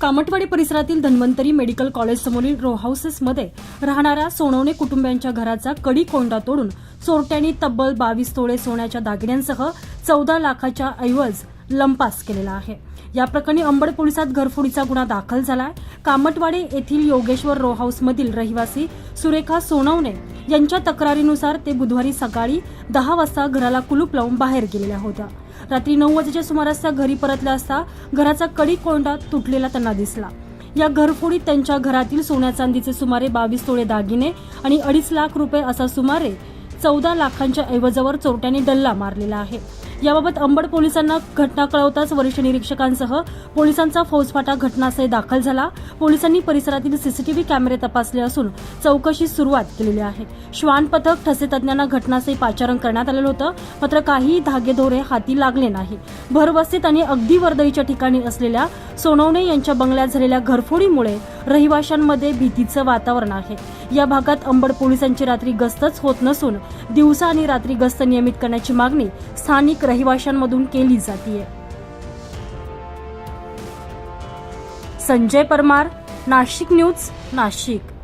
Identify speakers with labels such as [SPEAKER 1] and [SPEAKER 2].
[SPEAKER 1] कामटवाडी परिसरातील Dhanvantari medical college समोरील row हाऊसेसमध्ये राहणाऱ्या सोनवणे कुटुंबियांच्या घराचा कडी कोंडा तोडून चोरट्यांनी तब्बल बावीस तोळे सोन्याच्या दागिन्यांसह चौदा लाखाच्या ऐवज लंपास केलेला आहे. या प्रकरणी अंबड पोलिसात घरफोडीचा गुन्हा दाखल झाला आहे कामटवाडी येथील योगेश्वर रो हाऊसमधील रहिवासी सुरेखा सोनवणे यांच्या तक्रारीनुसार ते बुधवारी सकाळी दहा वाजता घराला कुलूप लावून बाहेर गेलेल्या होत्या. रात्री नऊ वाजेच्या सुमारास त्या घरी परतल्या असता घराचा कडी कोंडा तुटलेला त्यांना दिसला. या घरफोडीत त्यांच्या घरातील सोन्या चांदीचे सुमारे बावीस तोळे दागिने आणि अडीच लाख रुपये असा सुमारे चौदा लाखांच्या ऐवजावर चोरट्याने डल्ला मारलेला आहे. याबाबत अंबड पोलिसांना घटना कळवताच वरिष्ठ निरीक्षकांसह पोलिसांचा फौजफाटा घटनास्थळी दाखल झाला. पोलिसांनी परिसरातील सीसीटीव्ही कॅमेरे तपासले असून चौकशी सुरुवात केलेली आहे. श्वान पथक ठसे तज्ञांना घटनास्थळी पाचारण करण्यात आलेलं होतं. मात्र काही धागेदोरे हाती लागले नाही. भरवस्तीत आणि अगदी वर्दळीच्या ठिकाणी असलेल्या सोनवणे यांच्या बंगल्यात झालेल्या घरफोडीमुळे रहिवाशांमध्ये भीतीचं वातावरण आहे. या भागात अंबड पोलिसांची रात्री गस्तच होत नसून दिवसा आणि रात्री गस्त नियमित करण्याची मागणी स्थानिक रहिवाशांमधून केली जाते संजय परमार नाशिक न्यूज नाशिक.